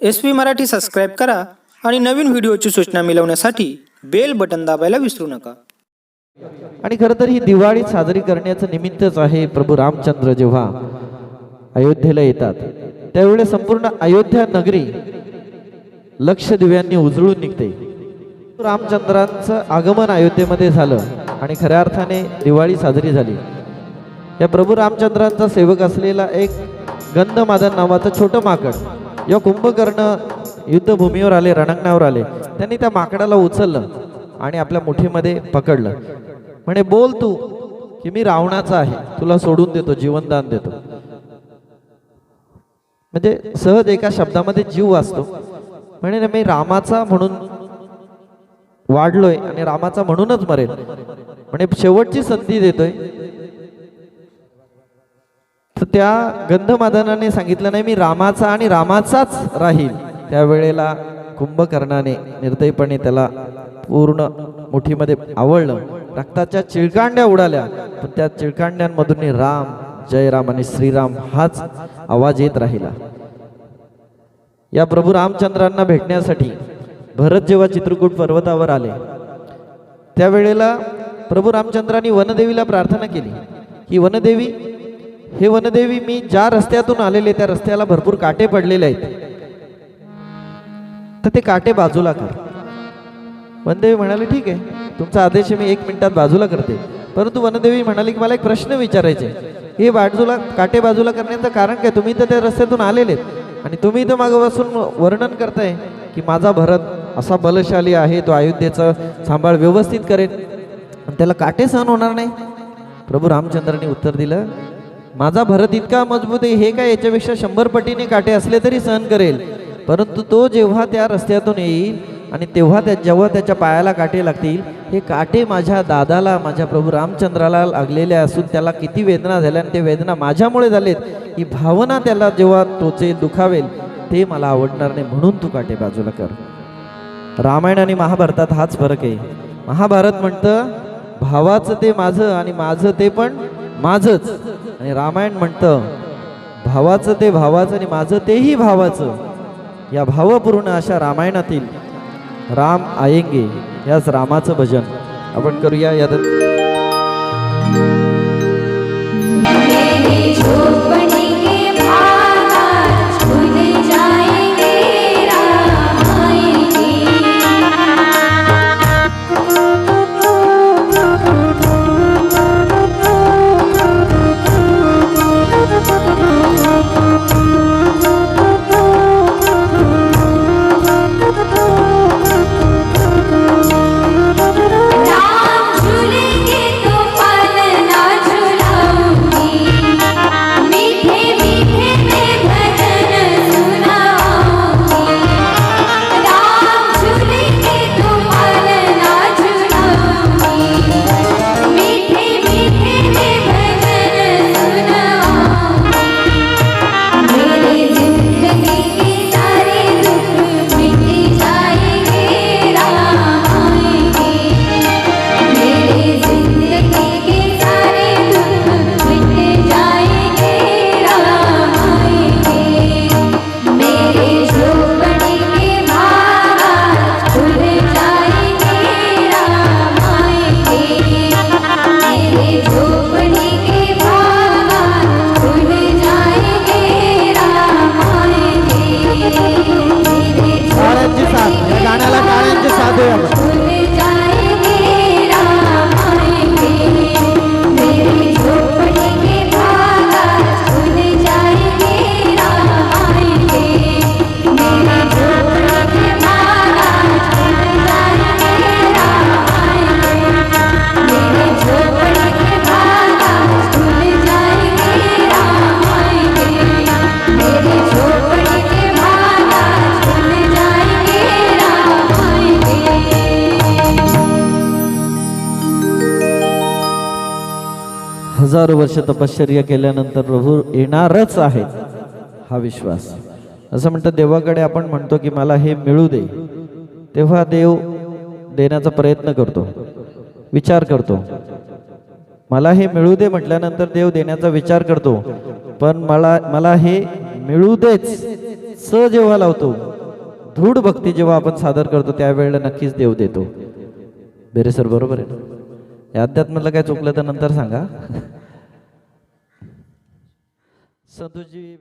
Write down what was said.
S P Marathi subscribe करा आणि नवीन व्हिडिओची सूचना मिळवण्यासाठी बेल बटन दाबायला विसरू नका. आणि खरं तर ही दिवाळी साजरी करण्याचं निमित्तच आहे प्रभू रामचंद्र जेव्हा अयोध्येला येतात. त्यावेळेस संपूर्ण अयोध्या नगरी लक्ष दिव्यांनी उजळून निघते. रामचंद्रांचं आगमन अयोध्येमध्ये झालं आणि खऱ्या अर्थाने दिवाळी साजरी झाली. या प्रभू रामचंद्रांचा सेवक असलेला एक गंधमादन नावाचं छोटं माकड या कुंभकर्ण युद्धभूमीवर आले रणांगणावर आले. त्यांनी त्या माकडाला उचललं आणि आपल्या मुठीमध्ये पकडलं. म्हणे बोल तू की मी रावणाचा आहे. तुला सोडून देतो जीवनदान देतो. म्हणजे सहज एका शब्दामध्ये जीव वाचतो. म्हणे ना मी रामाचा म्हणून वाढलोय आणि रामाचा म्हणूनच मरेल. म्हणे शेवटची संधी देतोय. तर त्या गंधमादनाने सांगितलं नाही मी रामाचा आणि रामाचाच राहील. त्यावेळेला कुंभकर्णाने निर्दयपणे त्याला पूर्ण मुठीमध्ये आवडलं रक्ताच्या चिळकांड्या उडाल्या. पण त्या चिळकांड्यांमधून राम जयराम आणि श्रीराम हाच आवाज येत राहिला. या प्रभू रामचंद्रांना भेटण्यासाठी भरत जेव्हा चित्रकूट पर्वतावर आले त्यावेळेला प्रभू रामचंद्रांनी वनदेवीला प्रार्थना केली. की वनदेवी हे वनदेवी मी ज्या रस्त्यातून आलेले त्या रस्त्याला भरपूर काटे पडलेले आहेत. तर ते काटे बाजूला कर. वनदेवी म्हणाले ठीक आहे. तुमचा आदेश मी एक मिनिटात बाजूला करते. परंतु वनदेवी म्हणाली की मला एक प्रश्न विचारायचे हे बाजूला काटे बाजूला करण्याचं कारण काय? तुम्ही तर त्या रस्त्यातून आलेले आणि तुम्ही इथं मागं बसून वर्णन करताय की माझा भरत असा बलशाली आहे तो अयोध्येचा सांभाळ व्यवस्थित करेल आणि त्याला काटे सहन होणार नाही. प्रभू रामचंद्रांनी उत्तर दिलं माझा भरत इतका मजबूत आहे हे काय याच्यापेक्षा शंभर पटीने काटे असले तरी सहन करेल. परंतु तो जेव्हा त्या रस्त्यातून येईल आणि तेव्हा त्या जेव्हा त्याच्या पायाला काटे लागतील हे काटे माझ्या दादाला माझ्या प्रभू रामचंद्राला लागलेले असून त्याला किती वेदना झाल्या आणि ते वेदना माझ्यामुळे झालेत ही भावना त्याला जेव्हा तोचे दुखावेल ते मला आवडणार नाही म्हणून तू काटे बाजूला कर. रामायण आणि महाभारतात हाच फरक आहे. महाभारत म्हणतं भावाचं ते माझं आणि माझं ते पण माझंच. आणि रामायण म्हणतं भावाचं ते भावाचं आणि माझं तेही भावाचं. या भावपूर्ण अशा रामायणातील राम आयेंगे याच रामाचं भजन आपण करूया यात हजारो वर्ष तपश्चर्या केल्यानंतर प्रभू येणारच आहे हा विश्वास. असं म्हणतं देवाकडे आपण म्हणतो की मला हे मिळू दे. तेव्हा देव देण्याचा प्रयत्न करतो. विचार करतो. मला हे मिळू दे म्हटल्यानंतर देव देण्याचा विचार करतो. पण मला मला हे मिळू देच. स जेव्हा लावतो दृढ भक्ती जेव्हा आपण सादर करतो त्यावेळेला नक्कीच देव देतो. बेरे सर बरोबर आहे. या अध्यात्मातलं काय चुकलं तर नंतर सांगा. Santo de